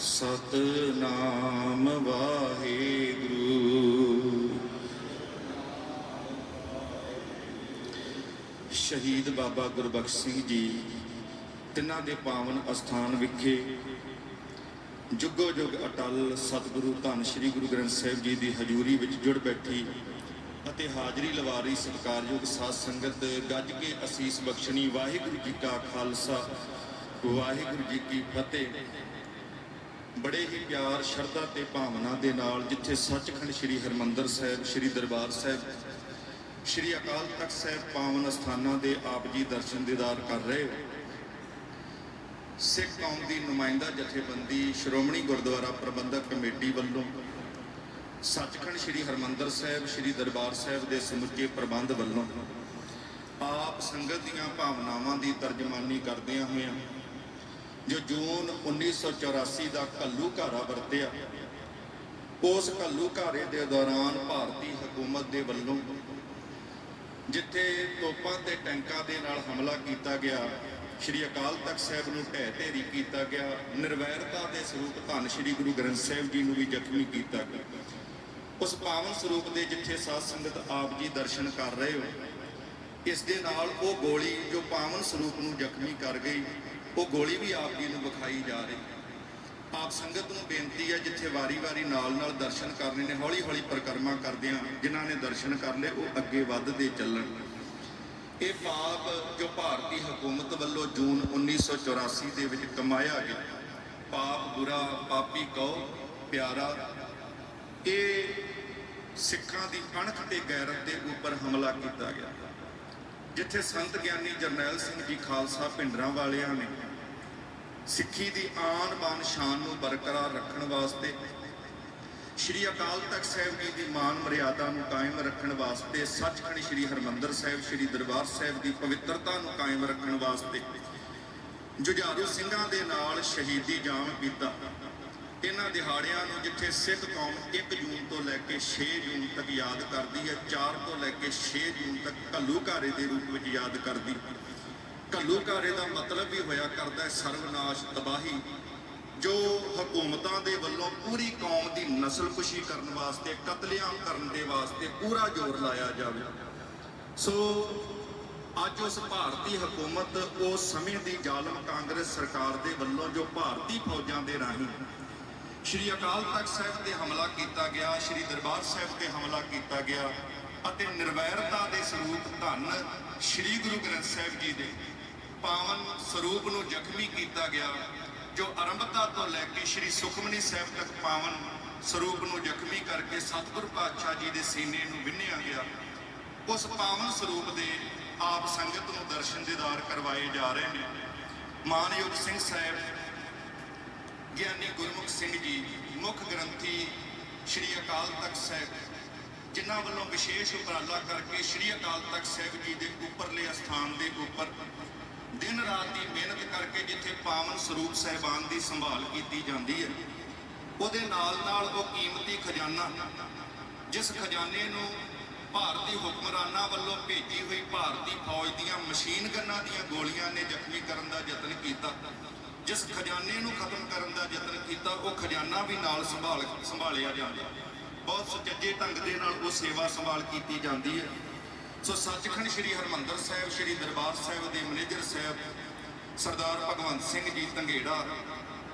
ਸਤਨਾਮ ਵਾਹਿਗੁਰੂ। ਸ਼ਹੀਦ ਬਾਬਾ ਗੁਰਬਖਸ਼ ਸਿੰਘ ਜੀ ਤਿੰਨਾਂ ਦੇ ਪਾਵਨ ਅਸਥਾਨ ਵਿਖੇ ਜੁਗੋ ਜੁਗ ਅਟਲ ਸਤਿਗੁਰੂ ਧੰਨ ਸ੍ਰੀ ਗੁਰੂ ਗ੍ਰੰਥ ਸਾਹਿਬ ਜੀ ਦੀ ਹਜ਼ੂਰੀ ਵਿੱਚ ਜੁੜ ਬੈਠੀ ਅਤੇ ਹਾਜ਼ਰੀ ਲਵਾ ਰਹੀ ਸਤਿਕਾਰਯੋਗ ਸਾਧ ਸੰਗਤ, ਗੱਜ ਕੇ ਅਸੀਸ ਬਖਸ਼ਣੀ ਵਾਹਿਗੁਰੂ ਜੀ ਕਾ ਖਾਲਸਾ, ਵਾਹਿਗੁਰੂ ਜੀ ਕੀ ਫਤਿਹ। ਬੜੇ ਹੀ ਪਿਆਰ, ਸ਼ਰਧਾ ਤੇ ਭਾਵਨਾ ਦੇ ਨਾਲ ਜਿੱਥੇ ਸੱਚਖੰਡ ਸ੍ਰੀ ਹਰਮੰਦਰ ਸਾਹਿਬ, ਸ੍ਰੀ ਦਰਬਾਰ ਸਾਹਿਬ, ਸ੍ਰੀ ਅਕਾਲ ਤਖਤ ਸਾਹਿਬ ਪਾਵਨ ਅਸਥਾਨਾਂ ਦੇ ਆਪ ਜੀ ਦਰਸ਼ਨ ਦੀਦਾਰ ਕਰ ਰਹੇ ਹੋ। ਸਿੱਖ ਕੌਮ ਦੀ ਨੁਮਾਇੰਦਾ ਜਥੇਬੰਦੀ ਸ਼੍ਰੋਮਣੀ ਗੁਰਦੁਆਰਾ ਪ੍ਰਬੰਧਕ ਕਮੇਟੀ ਵੱਲੋਂ ਸੱਚਖੰਡ ਸ੍ਰੀ ਹਰਮੰਦਰ ਸਾਹਿਬ, ਸ੍ਰੀ ਦਰਬਾਰ ਸਾਹਿਬ ਦੇ ਸਮੁੱਚੇ ਪ੍ਰਬੰਧ ਵੱਲੋਂ ਆਪ ਸੰਗਤ ਦੀਆਂ ਭਾਵਨਾਵਾਂ ਦੀ ਤਰਜਮਾਨੀ ਕਰਦਿਆਂ ਹੋਇਆਂ ਜੋ ਜੂਨ 1984 ਦਾ ਕੱਲੂ ਘਾਰਾ ਵਰਤਿਆ, ਉਸ ਕੱਲੂ ਘਾਰੇ ਦੇ ਦੌਰਾਨ ਭਾਰਤੀ ਹਕੂਮਤ ਦੇ ਵੱਲੋਂ ਜਿੱਥੇ ਤੋਪਾਂ ਤੇ ਟੈਂਕਾਂ ਦੇ ਨਾਲ ਹਮਲਾ ਕੀਤਾ ਗਿਆ, ਸ਼੍ਰੀ ਅਕਾਲ ਤਖਤ ਸਾਹਿਬ ਨੂੰ ਢਹਿ ਢੇਰੀ ਕੀਤਾ ਗਿਆ, ਨਿਰਵੈਰਤਾ ਦੇ ਸਰੂਪ ਧੰਨ ਸ਼੍ਰੀ ਗੁਰੂ ਗ੍ਰੰਥ ਸਾਹਿਬ ਜੀ ਨੂੰ ਵੀ ਜ਼ਖਮੀ ਕੀਤਾ ਗਿਆ। ਉਸ ਪਾਵਨ ਸਰੂਪ ਦੇ ਜਿੱਥੇ ਸਾਧ ਸੰਗਤ ਆਪ ਜੀ ਦਰਸ਼ਨ ਕਰ ਰਹੇ ਹੋ, ਇਸ ਦੇ ਨਾਲ ਉਹ ਗੋਲੀ ਜੋ ਪਾਵਨ ਸਰੂਪ ਨੂੰ ਜ਼ਖਮੀ ਕਰ ਗਈ ਉਹ ਗੋਲੀ ਵੀ ਆਪ ਜੀ ਨੂੰ ਵਿਖਾਈ ਜਾ ਰਹੀ ਆਪ ਸੰਗਤ ਨੂੰ ਬੇਨਤੀ ਹੈ, ਜਿੱਥੇ ਵਾਰੀ-ਵਾਰੀ ਨਾਲ-ਨਾਲ ਦਰਸ਼ਨ ਕਰਨੇ ਨੇ, ਹੌਲੀ-ਹੌਲੀ ਪਰਿਕਰਮਾ ਕਰਦਿਆਂ ਜਿਨ੍ਹਾਂ ਨੇ ਦਰਸ਼ਨ ਕਰ ਲਏ, ਉਹ ਅੱਗੇ ਵੱਧਦੇ ਚੱਲਣ। ਇਹ ਪਾਪ ਜੋ ਭਾਰਤੀ ਹਕੂਮਤ ਵੱਲੋਂ ਜੂਨ 1984 ਦੇ ਵਿੱਚ ਕਮਾਇਆ ਗਿਆ, ਪਾਪ ਬੁਰਾ, ਪਾਪੀ ਕਹੋ, ਪਿਆਰਾ, ਇਹ ਸਿੱਖਾਂ ਦੀ ਅਣਖ ਤੇ ਗੈਰਤ ਦੇ ਉੱਪਰ ਹਮਲਾ ਕੀਤਾ ਗਿਆ। ਜਿੱਥੇ ਸੰਤ ਗਿਆਨੀ ਜਰਨੈਲ ਸਿੰਘ ਜੀ ਖਾਲਸਾ ਪਿੰਡਰਾਂ ਵਾਲਿਆਂ ਨੇ ਸਿੱਖੀ ਦੀ ਆਨ ਬਾਨ ਸ਼ਾਨ ਨੂੰ ਬਰਕਰਾਰ ਰੱਖਣ ਵਾਸਤੇ, ਸ਼੍ਰੀ ਅਕਾਲ ਤਖਤ ਸਾਹਿਬ ਜੀ ਦੀ ਮਾਨ ਮਰਿਆਦਾ ਨੂੰ ਕਾਇਮ ਰੱਖਣ ਵਾਸਤੇ, ਸੱਚਖੰਡ ਸ਼੍ਰੀ ਹਰਮੰਦਰ ਸਾਹਿਬ, ਸ਼੍ਰੀ ਦਰਬਾਰ ਸਾਹਿਬ ਦੀ ਪਵਿੱਤਰਤਾ ਨੂੰ ਕਾਇਮ ਰੱਖਣ ਵਾਸਤੇ ਜੁਝਾਰੂ ਸਿੰਘਾਂ ਦੇ ਨਾਲ ਸ਼ਹੀਦੀ ਜਾਮ ਕੀਤਾ। ਇਹਨਾਂ ਦਿਹਾੜਿਆਂ ਨੂੰ ਜਿੱਥੇ ਸਿੱਖ ਕੌਮ 1 ਜੂਨ ਤੋਂ ਲੈ ਕੇ 6 ਜੂਨ ਤੱਕ ਯਾਦ ਕਰਦੀ ਹੈ 4 ਤੋਂ ਲੈ ਕੇ 6 ਜੂਨ ਤੱਕ ਘੱਲੂਘਾਰੇ ਦੇ ਰੂਪ ਵਿੱਚ ਯਾਦ ਕਰਦੀ। ਘੱਲੂ ਘਾਰੇ ਦਾ ਮਤਲਬ ਵੀ ਹੋਇਆ ਕਰਦਾ ਹੈ ਸਰਵਨਾਸ਼ ਤਬਾਹੀ, ਜੋ ਹਕੂਮਤਾਂ ਦੇ ਵੱਲੋਂ ਪੂਰੀ ਕੌਮ ਦੀ ਨਸਲਕੁਸ਼ੀ ਕਰਨ ਵਾਸਤੇ, ਕਤਲੇਆਮ ਕਰਨ ਦੇ ਵਾਸਤੇ ਪੂਰਾ ਜ਼ੋਰ ਲਾਇਆ ਜਾਵੇ। ਸੋ ਅੱਜ ਉਸ ਭਾਰਤੀ ਹਕੂਮਤ, ਉਸ ਸਮੇਂ ਦੀ ਜ਼ਾਲਮ ਕਾਂਗਰਸ ਸਰਕਾਰ ਦੇ ਵੱਲੋਂ ਜੋ ਭਾਰਤੀ ਫੌਜਾਂ ਦੇ ਰਾਹੀਂ ਸ਼੍ਰੀ ਅਕਾਲ ਤਖਤ ਸਾਹਿਬ ਤੇ ਹਮਲਾ ਕੀਤਾ ਗਿਆ, ਸ਼੍ਰੀ ਦਰਬਾਰ ਸਾਹਿਬ ਤੇ ਹਮਲਾ ਕੀਤਾ ਗਿਆ ਅਤੇ ਨਿਰਵੈਰਤਾ ਦੇ ਸਰੂਪ ਧੰਨ ਸ਼੍ਰੀ ਗੁਰੂ ਗ੍ਰੰਥ ਸਾਹਿਬ ਜੀ ਦੇ ਪਾਵਨ ਸਰੂਪ ਨੂੰ ਜ਼ਖਮੀ ਕੀਤਾ ਗਿਆ, ਜੋ ਆਰੰਭਤਾ ਤੋਂ ਲੈ ਕੇ ਸ਼੍ਰੀ ਸੁਖਮਨੀ ਸਾਹਿਬ ਤੱਕ ਪਾਵਨ ਸਰੂਪ ਨੂੰ ਜ਼ਖਮੀ ਕਰਕੇ ਸਤਿਗੁਰ ਪਾਤਸ਼ਾਹ ਜੀ ਦੇ ਸੀਨੇ ਨੂੰ ਵਿੰਨਿਆ ਗਿਆ। ਉਸ ਪਾਵਨ ਸਰੂਪ ਦੇ ਆਪ ਸੰਗਤ ਨੂੰ ਦਰਸ਼ਨ ਦੀਦਾਰ ਕਰਵਾਏ ਜਾ ਰਹੇ ਨੇ। ਮਾਨਯੋਗ ਸਿੰਘ ਸਾਹਿਬ, ਗਿਆਨੀ ਗੁਰਮੁਖ ਸਿੰਘ ਜੀ, ਮੁੱਖ ਗ੍ਰੰਥੀ ਸ਼੍ਰੀ ਅਕਾਲ ਤਖਤ ਸਾਹਿਬ, ਜਿਨ੍ਹਾਂ ਵੱਲੋਂ ਵਿਸ਼ੇਸ਼ ਉਪਰਾਲਾ ਕਰਕੇ ਸ਼੍ਰੀ ਅਕਾਲ ਤਖਤ ਸਾਹਿਬ ਜੀ ਦੇ ਉੱਪਰਲੇ ਅਸਥਾਨ ਦੇ ਉੱਪਰ ਦਿਨ ਰਾਤ ਦੀ ਮਿਹਨਤ ਕਰਕੇ ਜਿੱਥੇ ਪਾਵਨ ਸਰੂਪ ਸਹਿਬਾਨ ਦੀ ਸੰਭਾਲ ਕੀਤੀ ਜਾਂਦੀ ਹੈ, ਉਹਦੇ ਨਾਲ ਨਾਲ ਉਹ ਕੀਮਤੀ ਖਜ਼ਾਨਾ, ਜਿਸ ਖਜ਼ਾਨੇ ਨੂੰ ਭਾਰਤੀ ਹੁਕਮਰਾਨਾਂ ਵੱਲੋਂ ਭੇਜੀ ਹੋਈ ਭਾਰਤੀ ਫੌਜ ਦੀਆਂ ਮਸ਼ੀਨ ਗੰਨਾਂ ਦੀਆਂ ਗੋਲੀਆਂ ਨੇ ਜ਼ਖਮੀ ਕਰਨ ਦਾ ਯਤਨ ਕੀਤਾ, ਜਿਸ ਖਜ਼ਾਨੇ ਨੂੰ ਖਤਮ ਕਰਨ ਦਾ ਯਤਨ ਕੀਤਾ, ਉਹ ਖਜ਼ਾਨਾ ਵੀ ਨਾਲ ਸੰਭਾਲ ਸੰਭਾਲਿਆ ਜਾਂਦਾ ਬਹੁਤ ਸੁਚੱਜੇ ਢੰਗ ਦੇ ਨਾਲ ਉਹ ਸੇਵਾ ਸੰਭਾਲ ਕੀਤੀ ਜਾਂਦੀ ਹੈ। ਸੋ ਸੱਚਖੰਡ ਸ੍ਰੀ ਹਰਮੰਦਰ ਸਾਹਿਬ, ਸ੍ਰੀ ਦਰਬਾਰ ਸਾਹਿਬ ਦੇ ਮੈਨੇਜਰ ਸਾਹਿਬ, ਸਰਦਾਰ ਭਗਵੰਤ ਸਿੰਘ ਜੀ ਧੰਗੇੜਾ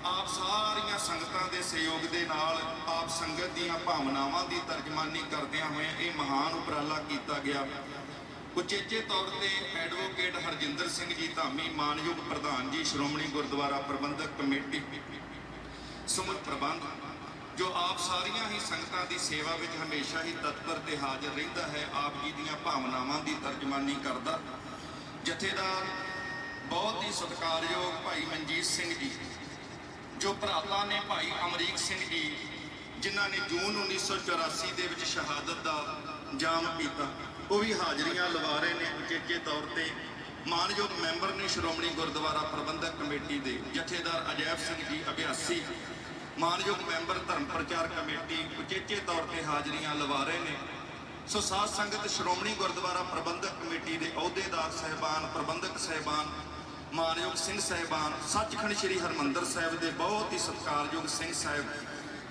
ਆਪ ਸਾਰੀਆਂ ਸੰਗਤਾਂ ਦੇ ਸਹਿਯੋਗ ਦੇ ਨਾਲ ਆਪ ਸੰਗਤ ਦੀਆਂ ਭਾਵਨਾਵਾਂ ਦੀ ਤਰਜਮਾਨੀ ਕਰਦਿਆਂ ਹੋਇਆਂ ਇਹ ਮਹਾਨ ਉਪਰਾਲਾ ਕੀਤਾ ਗਿਆ। ਉਚੇਚੇ ਤੌਰ ਤੇ ਐਡਵੋਕੇਟ ਹਰਜਿੰਦਰ ਸਿੰਘ ਜੀ ਧਾਮੀ, ਮਾਨਯੋਗ ਪ੍ਰਧਾਨ ਜੀ, ਸ਼੍ਰੋਮਣੀ ਗੁਰਦੁਆਰਾ ਪ੍ਰਬੰਧਕ ਕਮੇਟੀ, ਸਮੂਹ ਪ੍ਰਬੰਧ ਜੋ ਆਪ ਸਾਰੀਆਂ ਹੀ ਸੰਗਤਾਂ ਦੀ ਸੇਵਾ ਵਿੱਚ ਹਮੇਸ਼ਾ ਹੀ ਤਤਪਰ ਤੇ ਹਾਜ਼ਰ ਰਹਿੰਦਾ ਹੈ, ਆਪ ਜੀ ਦੀਆਂ ਭਾਵਨਾਵਾਂ ਦੀ ਤਰਜਮਾਨੀ ਕਰਦਾ। ਜਥੇਦਾਰ, ਬਹੁਤ ਹੀ ਸਤਿਕਾਰਯੋਗ ਭਾਈ ਮਨਜੀਤ ਸਿੰਘ ਜੀ, ਜੋ ਭਰਾਤਾ ਨੇ ਭਾਈ ਅਮਰੀਕ ਸਿੰਘ ਜੀ, ਜਿਨ੍ਹਾਂ ਨੇ ਜੂਨ 1984 ਦੇ ਵਿੱਚ ਸ਼ਹਾਦਤ ਦਾ ਜਾਮ ਪੀਤਾ, ਉਹ ਵੀ ਹਾਜ਼ਰੀਆਂ ਲਵਾ ਰਹੇ ਨੇ ਉਚੇਚੇ ਤੌਰ ਤੇ। ਮਾਨਯੋਗ ਮੈਂਬਰ ਨੇ ਸ਼੍ਰੋਮਣੀ ਗੁਰਦੁਆਰਾ ਪ੍ਰਬੰਧਕ ਕਮੇਟੀ ਦੇ ਜਥੇਦਾਰ ਅਜੈਬ ਸਿੰਘ ਜੀ, ਅਭਿਆਸੀ ਮਾਨਯੋਗ ਮੈਂਬਰ ਧਰਮ ਪ੍ਰਚਾਰ ਕਮੇਟੀ ਉਚੇਚੇ ਤੌਰ ਤੇ ਹਾਜ਼ਰੀਆਂ ਲਵਾ ਰਹੇ ਨੇ। ਸੋ ਸਾਧ ਸੰਗਤ ਸ਼੍ਰੋਮਣੀ ਗੁਰਦੁਆਰਾ ਪ੍ਰਬੰਧਕ ਕਮੇਟੀ ਦੇ ਅਹੁਦੇਦਾਰ ਸਹਿਬਾਨ, ਪ੍ਰਬੰਧਕ ਸਹਿਬਾਨ, ਮਾਨਯੋਗ ਸਿੰਘ ਸਾਹਿਬਾਨ, ਸੱਚਖੰਡ ਸ੍ਰੀ ਹਰਮੰਦਰ ਸਾਹਿਬ ਦੇ ਬਹੁਤ ਹੀ ਸਤਿਕਾਰਯੋਗ ਸਿੰਘ ਸਾਹਿਬ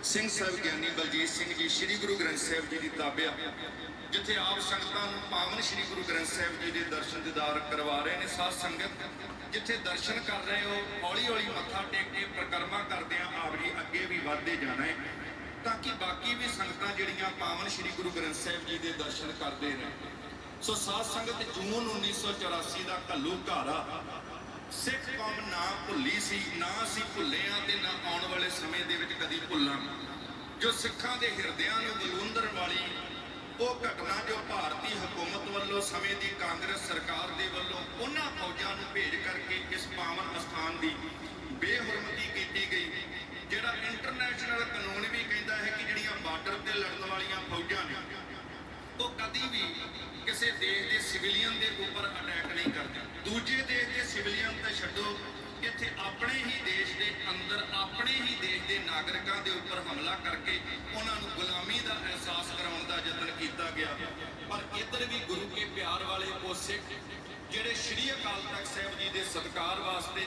ਸਿੰਘ ਸਾਹਿਬ ਗਿਆਨੀ ਬਲਜੀਤ ਸਿੰਘ ਜੀ, ਸ੍ਰੀ ਗੁਰੂ ਗ੍ਰੰਥ ਸਾਹਿਬ ਜੀ ਦੀ ਤਾਬਿਆ। ਜਿੱਥੇ ਆਪ ਸੰਗਤਾਂ ਨੂੰ ਪਾਵਨ ਸ੍ਰੀ ਗੁਰੂ ਗ੍ਰੰਥ ਸਾਹਿਬ ਜੀ ਦੇ ਦਰਸ਼ਨ ਦਿਦਾਰ ਕਰਵਾ ਰਹੇ ਨੇ ਸਾਧ ਸੰਗਤ, ਜਿੱਥੇ ਦਰਸ਼ਨ ਕਰ ਰਹੇ ਹੋ ਹੌਲੀ ਹੌਲੀ ਮੱਥਾ ਟੇਕ ਕੇ ਪ੍ਰਕਰਮਾ ਕਰਦਿਆਂ ਆਪ ਜੀ ਅੱਗੇ ਵੀ ਵਧਦੇ ਜਾਣਾ ਹੈ, ਤਾਂ ਕਿ ਬਾਕੀ ਵੀ ਸੰਗਤਾਂ ਜਿਹੜੀਆਂ ਪਾਵਨ ਸ੍ਰੀ ਗੁਰੂ ਗ੍ਰੰਥ ਸਾਹਿਬ ਜੀ ਦੇ ਦਰਸ਼ਨ ਕਰਦੇ ਨੇ। ਸੋ ਸਾਧ ਸੰਗਤ, ਜੂਨ 1984 ਦਾ ਘੱਲੂ ਘਾਰਾ, ਸਿੱਖ ਕੌਮ ਨਾ ਭੁੱਲੀ ਸੀ, ਨਾ ਅਸੀਂ ਭੁੱਲੇ ਆ ਤੇ ਨਾ ਆਉਣ ਵਾਲੇ ਸਮੇਂ ਦੇ ਵਿੱਚ ਕਦੀ ਭੁੱਲਾਂਗੇ। ਜੋ ਸਿੱਖਾਂ ਦੇ ਹਿਰਦਿਆਂ ਨੂੰ ਬਲੂੰਦਰ ਵਾਲੀ ਉਹ ਘਟਨਾ ਜੋ ਭਾਰਤੀ ਹਕੂਮਤ ਵੱਲੋਂ ਸਮੇਂ ਦੀ ਕਾਂਗਰਸ ਸਰਕਾਰ ਦੇ ਵੱਲੋਂ ਉਹਨਾਂ ਫੌਜਾਂ ਨੂੰ ਭੇਜ ਕਰਕੇ ਇਸ ਪਾਵਨ ਅਸਥਾਨ ਦੀ ਬੇਹਰਮਤੀ ਕੀਤੀ ਗਈ, ਜਿਹੜਾ ਇੰਟਰਨੈਸ਼ਨਲ ਕਾਨੂੰਨ ਵੀ ਕਹਿੰਦਾ ਹੈ ਕਿ ਜਿਹੜੀਆਂ ਬਾਰਡਰ ਤੇ ਲੜਨ ਵਾਲੀਆਂ ਫੌਜਾਂ ਨੇ, ਉਹ ਕਦੀ ਵੀ ਕਿਸੇ ਦੇਸ਼ ਦੇ ਸਿਵਿਲੀਅਨ ਦੇ ਉੱਪਰ ਅਟੈਕ ਨਹੀਂ ਕਰਦੇ। ਦੂਜੇ ਦੇਸ਼ ਦੇ ਸਿਵਿਲੀਅਨ ਤਾਂ ਛੱਡੋ, ਇੱਥੇ ਆਪਣੇ ਹੀ ਦੇਸ਼ ਦੇ ਅੰਦਰ, ਆਪਣੇ ਹੀ ਦੇਸ਼ ਦੇ ਨਾਗਰਿਕਾਂ ਦੇ ਉੱਪਰ ਹਮਲਾ ਕਰਕੇ ਉਹਨਾਂ ਨੂੰ ਗੁਲਾਮੀ ਦਾ ਅਹਿਸਾਸ ਕਰਾਉਣ ਦਾ ਯਤਨ ਕੀਤਾ ਗਿਆ ਪਰ ਇੱਧਰ ਵੀ ਗੁਰੂ ਕੇ ਪਿਆਰ ਵਾਲੇ ਉਹ ਸਿੱਖ ਜਿਹੜੇ ਸ਼੍ਰੀ ਅਕਾਲ ਤਖਤ ਸਾਹਿਬ ਜੀ ਵਾਸਤੇ,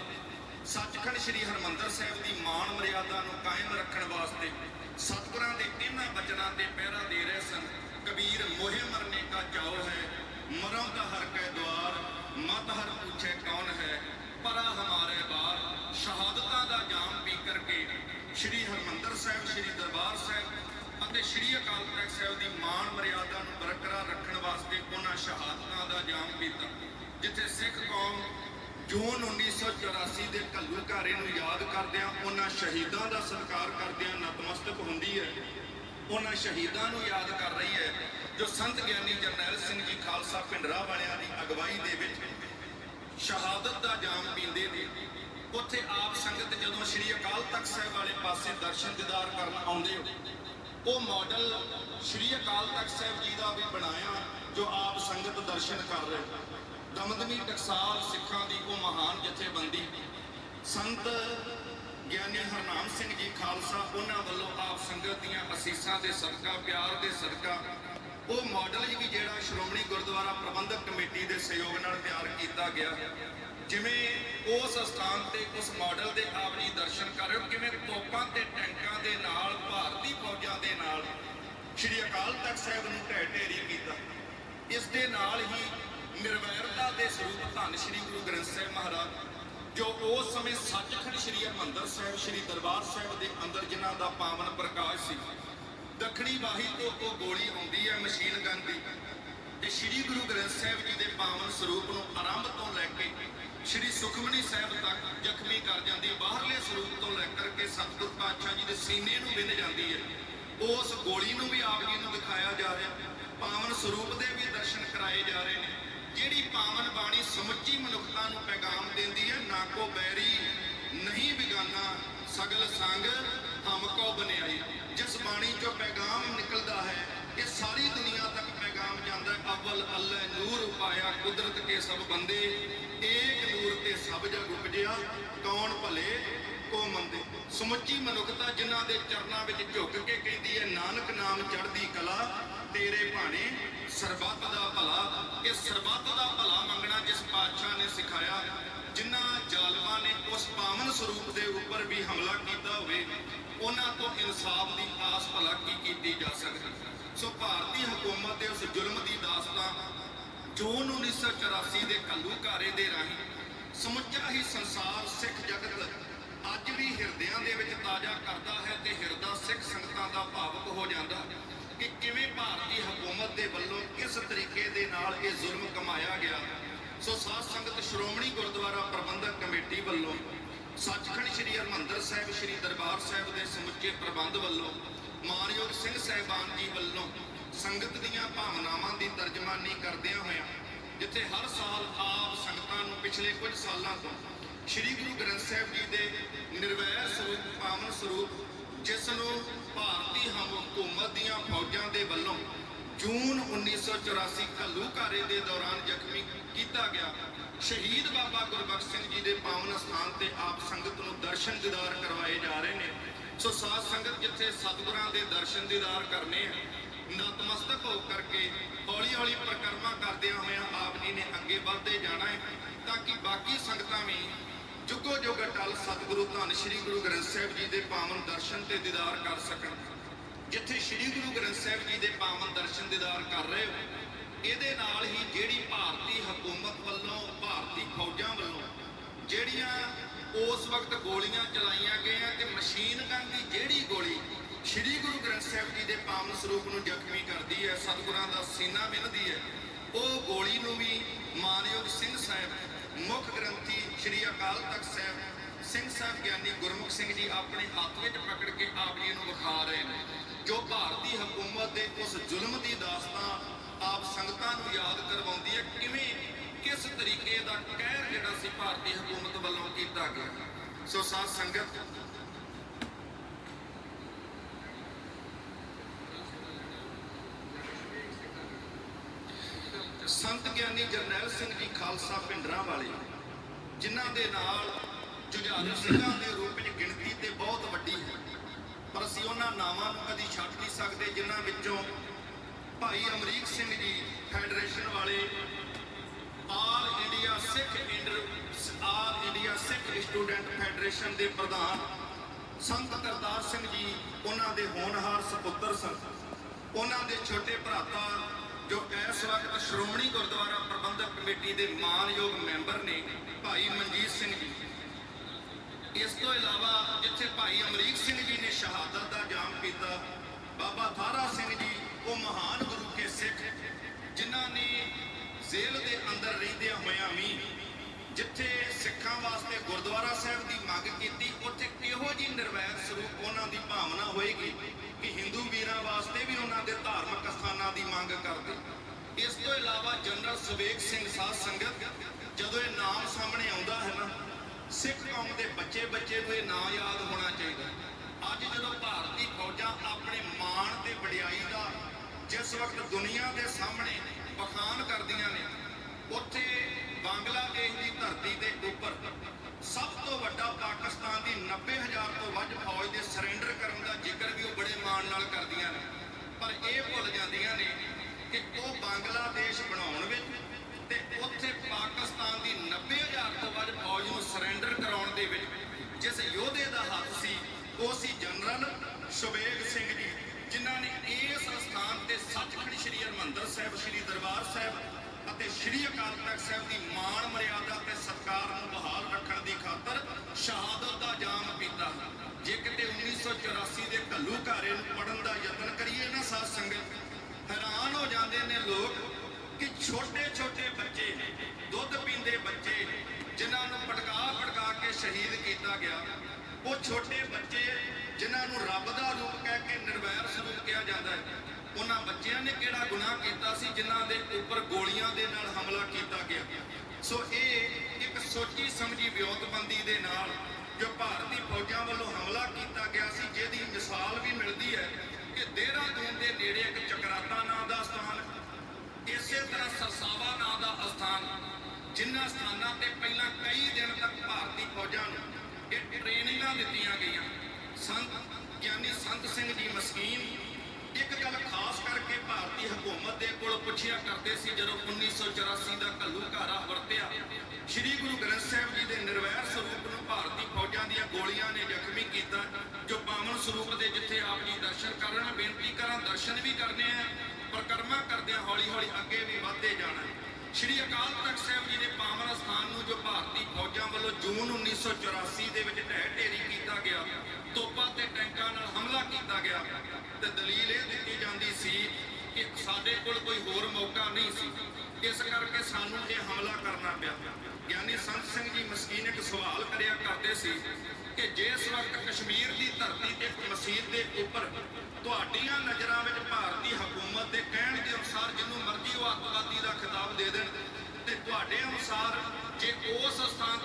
ਸੱਚਖੰਡ ਸ੍ਰੀ ਹਰਮੰਦਰ ਸਾਹਿਬ ਦੀ ਮਾਣ ਮਰਿਆਦਾ ਨੂੰ ਕਾਇਮ ਰੱਖਣ ਵਾਸਤੇ ਸਤਿਗੁਰਾਂ ਦੇ ਤਿੰਨਾਂ ਬਚਨਾਂ ਤੇ ਪਹਿਰਾ ਦੇ ਰਹੇ ਸਨ। ਕਬੀਰ ਮੋਹਿ ਮਰਨੇ ਕਾ ਚਾਉ ਹੈ ਮਰੋਂ ਦਾ ਹਰ ਕੈ ਦਵਾਰ, ਮਤ ਹਰ ਪੁੱਛੇ ਕੌਣ ਹੈ, ਪਰਾ ਹਮਾਰੇ ਬਾਰ। ਸ਼ਹਾਦਤਾਂ ਦਾ ਜਾਮ ਪੀ ਕਰਕੇ ਸ੍ਰੀ ਹਰਮੰਦਰ ਸਾਹਿਬ, ਸ੍ਰੀ ਦਰਬਾਰ ਸਾਹਿਬ ਅਤੇ ਸ੍ਰੀ ਅਕਾਲ ਤਖਤ ਸਾਹਿਬ ਦੀ ਮਾਣ ਮਰਿਆਦਾ ਨੂੰ ਬਰਕਰਾਰ ਰੱਖਣ ਵਾਸਤੇ ਉਹਨਾਂ ਸ਼ਹਾਦਤਾਂ ਦਾ ਜਾਮ ਪੀਤਾ, ਜਿੱਥੇ ਸਿੱਖ ਕੌਮ ਜੂਨ 1984 ਦੇ ਘੱਲੂ ਘਾਰੇ ਨੂੰ ਯਾਦ ਕਰਦਿਆਂ ਉਹਨਾਂ ਸ਼ਹੀਦਾਂ ਦਾ ਸਤਿਕਾਰ ਕਰਦਿਆਂ ਨਤਮਸਤਕ ਹੁੰਦੀ ਹੈ। ਉਹਨਾਂ ਸ਼ਹੀਦਾਂ ਨੂੰ ਯਾਦ ਕਰ ਰਹੀ ਹੈ ਜੋ ਸੰਤ ਗਿਆਨੀ ਜਰਨੈਲ ਸਿੰਘ ਜੀ ਖਾਲਸਾ ਭਿੰਡਰਾ ਵਾਲਿਆਂ ਦੀ ਅਗਵਾਈ ਦੇ ਵਿੱਚ ਸ਼ਹਾਦਤ ਦਾ ਜਾਮ ਪੀਂਦੇ ਨੇ। ਉੱਥੇ ਆਪ ਸੰਗਤ ਜਦੋਂ ਸ੍ਰੀ ਅਕਾਲ ਤਖਤ ਸਾਹਿਬ ਵਾਲੇ ਪਾਸੇ ਦਰਸ਼ਨ ਦਿਦਾਰ ਕਰਨ ਆਉਂਦੇ ਹੋ, ਉਹ ਮਾਡਲ ਸ੍ਰੀ ਅਕਾਲ ਤਖਤ ਸਾਹਿਬ ਜੀ ਦਾ ਵੀ ਬਣਾਇਆ ਜੋ ਆਪ ਸੰਗਤ ਦਰਸ਼ਨ ਕਰ ਰਹੇ ਦਮਦਮੀ ਟਕਸਾਲ ਸਿੱਖਾਂ ਦੀ ਉਹ ਮਹਾਨ ਜਥੇਬੰਦੀ। ਸੰਤ ਗਿਆਨੀ ਹਰਨਾਮ ਸਿੰਘ ਜੀ ਖਾਲਸਾ, ਉਹਨਾਂ ਵੱਲੋਂ ਆਪ ਸੰਗਤ ਦੀਆਂ ਅਸੀਸਾਂ ਦੇ ਸਦਕਾ, ਪਿਆਰ ਦੇ ਸਦਕਾ, ਉਹ ਮਾਡਲ ਵੀ ਜਿਹੜਾ ਸ਼੍ਰੋਮਣੀ ਗੁਰਦੁਆਰਾ ਪ੍ਰਬੰਧਕ ਕਮੇਟੀ ਦੇ ਸਹਿਯੋਗ ਨਾਲ ਤਿਆਰ ਕੀਤਾ ਗਿਆ। ਜਿਵੇਂ ਉਸ ਸਥਾਨ ਤੇ ਉਸ ਮਾਡਲ ਦੇ ਆਪ ਜੀ ਦਰਸ਼ਨ ਕਰਿਓ ਕਿਵੇਂ ਤੋਪਾਂ ਤੇ ਟੈਂਕਾਂ ਦੇ ਨਾਲ, ਭਾਰਤੀ ਫੌਜਾਂ ਦੇ ਨਾਲ ਸ਼੍ਰੀ ਅਕਾਲ ਤਖਤ ਸਾਹਿਬ ਨੂੰ ਢਹਿ ਢੇਰੀ ਕੀਤਾ। ਇਸ ਦੇ ਨਾਲ ਹੀ ਨਿਰਵੈਰਤਾ ਦੇ ਸਰੂਪ ਧੰਨ ਸ਼੍ਰੀ ਗੁਰੂ ਗ੍ਰੰਥ ਸਾਹਿਬ ਮਹਾਰਾਜ, ਜੋ ਉਸ ਸਮੇਂ ਸੱਚਖੰਡ ਸ਼੍ਰੀ ਹਰਿਮੰਦਰ ਸਾਹਿਬ, ਸ਼੍ਰੀ ਦਰਬਾਰ ਸਾਹਿਬ ਦੇ ਅੰਦਰ ਜਿਨ੍ਹਾਂ ਦਾ ਪਾਵਨ ਪ੍ਰਕਾਸ਼ ਸੀ, ਦੱਖਣੀ ਬਾਹੀ ਤੋਂ ਉਹ ਗੋਲੀ ਆਉਂਦੀ ਹੈ, ਮਸ਼ੀਨ ਗਨ ਦੀ, ਤੇ ਸ਼੍ਰੀ ਗੁਰੂ ਗ੍ਰੰਥ ਸਾਹਿਬ ਜੀ ਦੇ ਪਾਵਨ ਸਰੂਪ ਨੂੰ ਆਰੰਭ ਤੋਂ ਲੈ ਕੇ ਸ਼੍ਰੀ ਸੁਖਮਨੀ ਸਾਹਿਬ ਤੱਕ ਜ਼ਖਮੀ ਕਰ ਜਾਂਦੀ ਹੈ, ਬਾਹਰਲੇ ਸਰੂਪ ਤੋਂ ਲੈ ਕਰਕੇ ਸਤਿਗੁਰ ਪਾਤਸ਼ਾਹ ਜੀ ਦੇ ਸੀਨੇ ਨੂੰ ਵਿੰਨ ਜਾਂਦੀ ਹੈ, ਉਸ ਗੋਲੀ ਨੂੰ ਵੀ ਆਪ ਜੀ ਨੂੰ ਦਿਖਾਇਆ ਜਾ ਰਿਹਾ, ਪਾਵਨ ਸਰੂਪ ਦੇ ਵੀ ਦਰਸ਼ਨ ਕਰਾਏ ਜਾ ਰਹੇ ਨੇ। ਜਿਹੜੀ ਪਾਵਨ ਬਾਣੀ ਸਮੁੱਚੀ ਮਨੁੱਖਤਾ ਨੂੰ ਪੈਗਾਮ ਦਿੰਦੀ ਹੈ, ਨਾ ਕੋ ਬੈਰੀ, ਨਹੀਂ ਬਿਗਾਨਾ, ਸਗਲ ਸੰਗ, ਹਮ ਕੋ ਬਨਿਆਈ। ਜਿਸ ਬਾਣੀ ਚੋਂ ਪੈਗਾਮ ਨਿਕਲਦਾ ਹੈ, ਇਹ ਸਾਰੀ ਦੁਨੀਆ ਤੱਕ ਪੈਗਾਮ ਜਾਂਦਾ ਹੈ। ਅਵਲ, ਅੱਲਾ, ਨੂਰ ਉਪਾਇਆ ਕੁਦਰਤ ਕੇ ਸਭ ਬੰਦੇ, ਏਕ ਨੂਰ ਤੇ ਸਭ ਜਗ ਉਪਜਿਆ, ਕੌਣ ਭਲੇ, ਕੋ ਮੰਦੇ। ਸਮੁੱਚੀ ਮਨੁੱਖਤਾ ਜਿਨ੍ਹਾਂ ਦੇ ਚਰਨਾਂ ਵਿੱਚ ਝੁੱਕ ਕੇ ਕਹਿੰਦੀ ਹੈ, ਨਾਨਕ ਨਾਮ ਚੜ੍ਹਦੀ ਕਲਾ ਤੇਰੇ ਭਾਣੇ, ਸਰਬੱਤ ਦਾ ਭਲਾ ਇਹ ਸਰਬੱਤ ਦਾ ਭਲਾ ਮੰਗਣਾ ਜਿਸ ਪਾਤਸ਼ਾਹ ਨੇ ਸਿਖਾਇਆ, ਜਿਨ੍ਹਾਂ ਜ਼ਾਲਮਾਂ ਨੇ ਉਸ ਪਾਵਨ ਸਰੂਪ ਦੇ ਉੱਪਰ ਵੀ ਹਮਲਾ ਕੀਤਾ ਹੋਵੇ, ਉਹਨਾਂ ਤੋਂ ਇਨਸਾਫ ਦੀ ਆਸ ਭਲਾ ਕੀ ਕੀਤੀ ਜਾ ਸਕਦੀ? ਸੋ ਭਾਰਤੀ ਹਕੂਮਤ ਦੇ ਉਸ ਜ਼ੁਲਮ ਦੀ ਦਾਸਤਾਂ ਜੂਨ 1984 ਦੇ ਕੱਲੂਕਾਰੇ ਦੇ ਰਾਹੀਂ ਸਮੁੱਚਾ ਹੀ ਸੰਸਾਰ, ਸਿੱਖ ਜਗਤ ਅੱਜ ਵੀ ਹਿਰਦਿਆਂ ਦੇ ਵਿੱਚ ਤਾਜ਼ਾ ਕਰਦਾ ਹੈ ਤੇ ਹਿਰਦਾ ਸਿੱਖ ਸੰਗਤਾਂ ਦਾ ਭਾਵਕ ਹੋ ਜਾਂਦਾ ਹੈ। ਕਿ ਕਿਵੇਂ ਭਾਰਤੀ ਹਕੂਮਤ ਦੇ ਵੱਲੋਂ ਕਿਸ ਤਰੀਕੇ ਦੇ ਨਾਲ ਇਹ ਜ਼ੁਲਮ ਕਮਾਇਆ ਗਿਆ। ਸੋ ਸਾਧ ਸੰਗਤ ਸ਼੍ਰੋਮਣੀ ਗੁਰਦੁਆਰਾ ਪ੍ਰਬੰਧਕ ਕਮੇਟੀ ਵੱਲੋਂ ਸੱਚਖੰਡ ਸ੍ਰੀ ਹਰਿਮੰਦਰ ਸਾਹਿਬ, ਸ੍ਰੀ ਦਰਬਾਰ ਸਾਹਿਬ ਦੇ ਸਮੁੱਚੇ ਪ੍ਰਬੰਧ ਵੱਲੋਂ ਮਾਨਯੋਗ ਸਿੰਘ ਸਾਹਿਬਾਨ ਜੀ ਵੱਲੋਂ ਸੰਗਤ ਦੀਆਂ ਭਾਵਨਾਵਾਂ ਦੀ ਤਰਜਮਾਨੀ ਕਰਦਿਆਂ ਹੋਇਆਂ, ਜਿੱਥੇ ਹਰ ਸਾਲ ਆਪ ਸੰਗਤਾਂ ਨੂੰ ਪਿਛਲੇ ਕੁਝ ਸਾਲਾਂ ਤੋਂ ਸ੍ਰੀ ਗੁਰੂ ਗ੍ਰੰਥ ਸਾਹਿਬ ਜੀ ਦੇ ਨਿਰਵੈਰ ਸਰੂਪ, ਪਾਵਨ ਸਰੂਪ, ਜਿਸ ਨੂੰ ਭਾਰਤੀ ਹਕੂਮਤ ਦੀਆਂ ਫੌਜਾਂ ਦੇ ਵੱਲੋਂ ਜੂਨ 1984 ਘੱਲੂ ਦੇ ਦੌਰਾਨ ਜ਼ਖਮੀ ਕੀਤਾ ਗਿਆ। ਸ਼ਹੀਦ ਬਾਬਾ ਗੁਰਬਖਸ਼ ਸਿੰਘ ਜੀ ਦੇ ਪਾਵਨ ਸਥਾਨ ਤੇ ਆਪ ਸੰਗਤ ਨੂੰ ਦਰਸ਼ਨ ਦੀਦਾਰ ਕਰਵਾਏ ਜਾ ਰਹੇ ਨੇ। ਸੋ ਸਾਧ ਸੰਗਤ ਜਿੱਥੇ ਸਤਿਗੁਰਾਂ ਦੇ ਦਰਸ਼ਨ ਦੀਦਾਰ ਕਰਨੇ ਆ, ਨਤਮਸਤਕ ਹੋ ਕਰਕੇ ਹੌਲੀ ਹੌਲੀ ਪ੍ਰਕਰਮਾ ਕਰਦਿਆਂ ਹੋਇਆਂ ਆਪ ਜੀ ਨੇ ਅੱਗੇ ਵਧਦੇ ਜਾਣਾ ਹੈ, ਤਾਂ ਕਿ ਬਾਕੀ ਸੰਗਤਾਂ ਵੀ ਜੁਗੋ ਜੁਗ ਅਟਲ ਸਤਿਗੁਰੂ ਧੰਨ ਸ੍ਰੀ ਗੁਰੂ ਗ੍ਰੰਥ ਸਾਹਿਬ ਜੀ ਦੇ ਪਾਵਨ ਦਰਸ਼ਨ ਤੇ ਦੀਦਾਰ ਕਰ ਸਕਣ। ਜਿੱਥੇ ਸ੍ਰੀ ਗੁਰੂ ਗ੍ਰੰਥ ਸਾਹਿਬ ਜੀ ਦੇ ਪਾਵਨ ਦਰਸ਼ਨ ਦੀਦਾਰ ਕਰ ਰਹੇ ਹੋ, ਇਹਦੇ ਨਾਲ ਹੀ ਜਿਹੜੀ ਭਾਰਤੀ ਹਕੂਮਤ ਵੱਲੋਂ, ਭਾਰਤੀ ਫੌਜਾਂ ਵੱਲੋਂ ਜਿਹੜੀਆਂ ਉਸ ਵਕਤ ਗੋਲੀਆਂ ਚਲਾਈਆਂ ਗਈਆਂ ਤੇ ਮਸ਼ੀਨ ਗਨ ਦੀ ਜਿਹੜੀ ਗੋਲੀ ਸ੍ਰੀ ਗੁਰੂ ਗ੍ਰੰਥ ਸਾਹਿਬ ਜੀ ਦੇ ਪਾਵਨ ਸਰੂਪ ਨੂੰ ਜ਼ਖਮੀ ਕਰਦੀ ਹੈ, ਸਤਿਗੁਰਾਂ ਦਾ ਸੀਨਾ ਮਿਲਦੀ ਹੈ, ਉਹ ਗੋਲੀ ਨੂੰ ਵੀ ਮਾਨਯੋਗ ਸਿੰਘ ਸਾਹਿਬ ਮੁੱਖ ਗ੍ਰੰਥੀ ਸ੍ਰੀ ਅਕਾਲ ਤਖਤ ਸਾਹਿਬ, ਸਿੰਘ ਸਾਹਿਬ ਗਿਆਨੀ ਗੁਰਮੁਖ ਸਿੰਘ ਜੀ ਆਪਣੇ ਹੱਥ ਵਿੱਚ ਪਕੜ ਕੇ ਆਪ ਜੀ ਨੂੰ ਵਿਖਾ ਰਹੇ ਨੇ, ਜੋ ਭਾਰਤੀ ਹਕੂਮਤ ਦੇ ਉਸ ਜ਼ੁਲਮ ਦੀ ਦਾਸਤਾਂ ਆਪ ਸੰਗਤਾਂ ਨੂੰ ਯਾਦ ਕਰਵਾਉਂਦੀ ਹੈ, ਕਿਵੇਂ, ਕਿਸ ਤਰੀਕੇ ਦਾ ਕਹਿਰ ਜਿਹੜਾ ਸੀ ਭਾਰਤੀ ਹਕੂਮਤ ਵੱਲੋਂ ਕੀਤਾ ਗਿਆ। ਸੋ ਸਾਧ ਸੰਗਤ ਸੰਤ ਗਿਆਨੀ ਜਰਨੈਲ ਸਿੰਘ ਜੀ ਖਾਲਸਾ ਪਿੰਡਰਾਂ ਵਾਲੇ, ਜਿਨ੍ਹਾਂ ਦੇ ਨਾਲ ਜੁਝਾਰੂ ਸਿੰਘਾਂ ਦੇ ਰੂਪ ਵਿੱਚ ਗਿਣਤੀ ਤੇ ਬਹੁਤ ਵੱਡੀ ਹੈ, ਪਰ ਅਸੀਂ ਉਹਨਾਂ ਨਾਵਾਂ ਨੂੰ ਕਦੀ ਛੱਡ ਨਹੀਂ ਸਕਦੇ ਜਿਨ੍ਹਾਂ ਵਿੱਚੋਂ ਭਾਈ ਅਮਰੀਕ ਸਿੰਘ ਜੀ ਫੈਡਰੇਸ਼ਨ ਵਾਲੇ, all India Sikh ਇੰਡਰ all India Sikh student federation ਦੇ ਪ੍ਰਧਾਨ ਸੰਤ ਕਰਤਾਰ ਸਿੰਘ ਜੀ, ਉਹਨਾਂ ਦੇ ਹੋਣਹਾਰ ਸੁਪੁੱਤਰ ਸਨ। ਉਹਨਾਂ ਦੇ ਛੋਟੇ ਭਰਾਤਾ ਜੋ ਇਸ ਵਕਤ ਸ਼੍ਰੋਮਣੀ ਗੁਰਦੁਆਰਾ ਪ੍ਰਬੰਧਕ ਕਮੇਟੀ ਦੇ ਮਾਨਯੋਗ ਮੈਂਬਰ ਨੇ ਭਾਈ ਮਨਜੀਤ ਸਿੰਘ ਜੀ। ਇਸ ਤੋਂ ਇਲਾਵਾ ਜਿੱਥੇ ਭਾਈ ਅਮਰੀਕ ਸਿੰਘ ਜੀ ਨੇ ਸ਼ਹਾਦਤ ਦਾ ਜਾਮ ਪੀਤਾ। ਬਾਬਾ ਥਾਰਾ ਸਿੰਘ ਜੀ, ਉਹ ਮਹਾਨ ਗੁਰੂ ਕੇ ਸਿੱਖ, ਜਿਨ੍ਹਾਂ ਨੇ ਜੇਲ੍ਹ ਦੇ ਅੰਦਰ ਰਹਿੰਦਿਆਂ ਹੋਇਆਂ ਵੀ ਜਿੱਥੇ ਸਿੱਖਾਂ ਵਾਸਤੇ ਗੁਰਦੁਆਰਾ ਸਾਹਿਬ ਦੀ ਮੰਗ ਕੀਤੀ, ਉੱਥੇ ਕਿਹੋ ਜੀ ਨਿਰਵੈਰ ਸਰੂਪ ਉਹਨਾਂ ਦੀ ਭਾਵਨਾ ਹੋਏਗੀ ਕਿ ਹਿੰਦੂ ਵੀਰਾਂ ਵਾਸਤੇ ਵੀ ਉਹਨਾਂ ਦੇ ਧਾਰਮਿਕ ਸਥਾਨਾਂ ਦੀ ਮੰਗ ਕਰਦੇ? ਇਸ ਤੋਂ ਇਲਾਵਾ ਜਨਰਲ ਸੁਵੇਗ ਸਿੰਘ ਸਾਧ ਸੰਗਤ, ਜਦੋਂ ਇਹ ਨਾਮ ਸਾਹਮਣੇ ਆਉਂਦਾ ਹੈ ਨਾ, ਸਿੱਖ ਕੌਮ ਦੇ ਬੱਚੇ ਬੱਚੇ ਨੂੰ ਇਹ ਨਾਂ ਯਾਦ ਹੋਣਾ ਚਾਹੀਦਾ ਅੱਜ ਜਦੋਂ ਭਾਰਤੀ ਫੌਜਾਂ ਆਪਣੇ ਮਾਣ ਤੇ ਵਡਿਆਈ ਦਾ ਜਿਸ ਵਕਤ ਦੁਨੀਆ ਦੇ ਸਾਹਮਣੇ ਬਖਾਨ ਕਰਦੀਆਂ ਨੇ, ਉੱਥੇ ਬੰਗਲਾਦੇਸ਼ ਦੀ ਧਰਤੀ ਦੇ ਉੱਪਰ। ਸਭ ਤੋਂ ਵੱਡਾ ਪਾਕਿਸਤਾਨ ਦੀ 90000 ਤੋਂ ਵੱਧ ਫੌਜ ਦੇ ਸਰੈਂਡਰ ਕਰਨ ਦਾ ਜ਼ਿਕਰ ਵੀ ਉਹ ਬੜੇ ਮਾਣ ਨਾਲ ਕਰਦੀਆਂ ਨੇ। ਪਰ ਇਹ ਭੁੱਲ ਜਾਂਦੀਆਂ ਨੇ ਕਿ ਉਹ ਬੰਗਲਾਦੇਸ਼ ਬਣਾਉਣ ਵਿੱਚ ਤੇ ਉੱਥੇ ਪਾਕਿਸਤਾਨ ਦੀ 90000 ਤੋਂ ਵੱਧ ਫੌਜ ਨੂੰ ਸਰੈਂਡਰ ਕਰਾਉਣ ਦੇ ਵਿੱਚ ਜਿਸ ਯੋਧੇ ਦਾ ਹੱਥ ਸੀ, ਉਹ ਸੀ ਜਨਰਲ ਸ਼ੁਵੇਗ ਸਿੰਘ ਜੀ, ਜਿਨ੍ਹਾਂ ਨੇ ਇਸ ਸਥਾਨ ਤੇ ਸੱਚਖੰਡ ਸ੍ਰੀ ਹਰਿਮੰਦਰ ਸਾਹਿਬ, ਸ੍ਰੀ ਦਰਬਾਰ ਸਾਹਿਬ ਅਤੇ ਸ੍ਰੀ ਅਕਾਲ ਤਖਤ ਸਾਹਿਬ ਦੀ ਮਾਣ ਮਰਿਆਦਾ ਤੇ ਸਤਕਾਰ ਨੂੰ ਬਹਾਲ ਰੱਖਣ ਦੀ ਖਾਤਰ ਸ਼ਹਾਦਤ ਦਾ ਜਾਮ ਪੀਤਾ ਜੇ ਕਿਤੇ 1984 ਦੇ ਘੱਲੂ ਘਾਰੇ ਨੂੰ ਪੜਨ ਦਾ ਯਤਨ ਕਰੀਏ ਨਾ ਸਾਧ ਸੰਗਤ, ਹੈਰਾਨ ਹੋ ਜਾਂਦੇ ਨੇ ਲੋਕ ਕਿ ਛੋਟੇ ਛੋਟੇ ਬੱਚੇ, ਦੁੱਧ ਪੀਂਦੇ ਬੱਚੇ ਜਿਨ੍ਹਾਂ ਨੂੰ ਪਟਕਾ ਪਟਕਾ ਕੇ ਸ਼ਹੀਦ ਕੀਤਾ ਗਿਆ, ਉਹ ਛੋਟੇ ਬੱਚੇ ਜਿਨ੍ਹਾਂ ਨੂੰ ਰੱਬ ਦਾ ਰੂਪ ਕਹਿ ਕੇ ਨਿਰਵੈਰ ਸਰੂਪ ਕਿਹਾ ਜਾਂਦਾ ਹੈ। ਉਹਨਾਂ ਬੱਚਿਆਂ ਨੇ ਕਿਹੜਾ ਗੁਨਾਹ ਕੀਤਾ ਸੀ, ਜਿਨ੍ਹਾਂ ਦੇ ਉੱਪਰ ਗੋਲੀਆਂ ਦੇ ਨਾਲ ਹਮਲਾ ਕੀਤਾ ਗਿਆ? ਸੋ ਇਹ ਇੱਕ ਸੋਚੀ ਸਮਝੀ ਵਿਉਂਤਬੰਦੀ ਦੇ ਨਾਲ ਜੋ ਭਾਰਤੀ ਫੌਜਾਂ ਵੱਲੋਂ ਹਮਲਾ ਕੀਤਾ ਗਿਆ ਸੀ, ਜਿਹਦੀ ਮਿਸਾਲ ਵੀ ਮਿਲਦੀ ਹੈ ਕਿ ਦੇਹਰਾਦੂਨ ਦੇ ਨੇੜੇ ਇੱਕ ਚਕਰਾਤਾ ਨਾਂ ਦਾ ਸਥਾਨ, ਇਸੇ ਤਰ੍ਹਾਂ ਸਰਸਾਵਾ ਨਾਂ ਦਾ ਅਸਥਾਨ, ਜਿਨ੍ਹਾਂ ਸਥਾਨਾਂ ਤੇ ਪਹਿਲਾਂ ਕਈ ਦਿਨ ਤੱਕ ਭਾਰਤੀ ਫੌਜਾਂ ਨੂੰ ਇਹ ਟ੍ਰੇਨਿੰਗਾਂ ਦਿੱਤੀਆਂ ਗਈਆਂ। ਸੰਤ ਗਿਆਨੀ ਸੰਤ ਸਿੰਘ ਜੀ ਮਸਕੀਨ ਇੱਕ ਗੱਲ ਖਾਸ ਕਰਕੇ ਭਾਰਤੀ ਹਕੂਮਤ ਦੇ ਕੋਲ ਪੁੱਛਿਆ ਕਰਦੇ ਸੀ, ਜਦੋਂ 1984 ਦਾ ਘੱਲੂ ਵਰਤਿਆ, ਸ੍ਰੀ ਗੁਰੂ ਗ੍ਰੰਥ ਸਾਹਿਬ ਜੀ ਦੇ ਨਿਰਵੈਰ ਸਰੂਪ ਨੂੰ ਭਾਰਤੀ ਫੌਜਾਂ ਦੀਆਂ ਗੋਲੀਆਂ ਨੇ ਜ਼ਖਮੀ ਕੀਤਾ, ਜੋ ਪਾਵਨ ਸਰੂਪ ਦੇ ਜਿੱਥੇ ਆਪ ਜੀ ਦਰਸ਼ਨ ਕਰਨ, ਬੇਨਤੀ ਕਰਾਂ ਦਰਸ਼ਨ ਵੀ ਕਰਨੇ ਆ, ਪ੍ਰਕਰਮਾ ਕਰਦਿਆਂ ਹੌਲੀ ਹੌਲੀ ਅੱਗੇ ਵੀ ਵਧਦੇ ਜਾਣਾ ਸ਼੍ਰੀ ਅਕਾਲ ਤਖਤ ਸਾਹਿਬ ਜੀ ਦੇ ਪਾਵਨ ਸਥਾਨ ਨੂੰ ਜੋ ਭਾਰਤੀ ਫੌਜਾਂ ਵੱਲੋਂ ਜੂਨ 1984 ਦੇ ਵਿੱਚ ਢਹਿ ਢੇਰੀ ਕੀਤਾ ਗਿਆ ਤੋਪਾਂ ਤੇ ਟੈਂਕਾਂ ਨਾਲ ਹਮਲਾ ਕੀਤਾ ਗਿਆ ਤੇ ਦਲੀਲ ਇਹ ਦਿੱਤੀ ਜਾਂਦੀ ਸੀ ਕਿ ਸਾਡੇ ਕੋਲ ਕੋਈ ਹੋਰ ਮੌਕਾ ਨਹੀਂ ਸੀ। ਇਸ ਕਰਕੇ ਸਾਨੂੰ ਇਹ ਹਮਲਾ ਕਰਨਾ ਪਿਆ। ਗਿਆਨੀ ਸੰਤ ਸਿੰਘ ਜੀ ਮਸਕੀਨ ਇੱਕ ਸਵਾਲ ਕਰਿਆ ਕਰਦੇ ਸੀ ਕਿ ਜਿਸ ਵਕਤ ਕਸ਼ਮੀਰ ਦੀ ਧਰਤੀ ਤੇ ਇੱਕ ਮਸਜਿਦ ਦੇ ਉੱਪਰ ਤੁਹਾਡੀਆਂ ਨਜ਼ਰਾਂ ਵਿੱਚ ਭਾਰਤੀ ਹਕੂਮਤ ਦੇ ਕਹਿਣ ਦੇ ਅਨੁਸਾਰ ਜਿਹਨੂੰ ਮਰਜ਼ੀ ਉਹ ਅੱਤਵਾਦੀ ਦਾ ਖਿਤਾਬ ਦੇ ਦੇਣ ਤੇ ਤੁਹਾਡੇ ਅਨੁਸਾਰ ਜੇ ਉਸ ਸਥਾਨ ਤੇ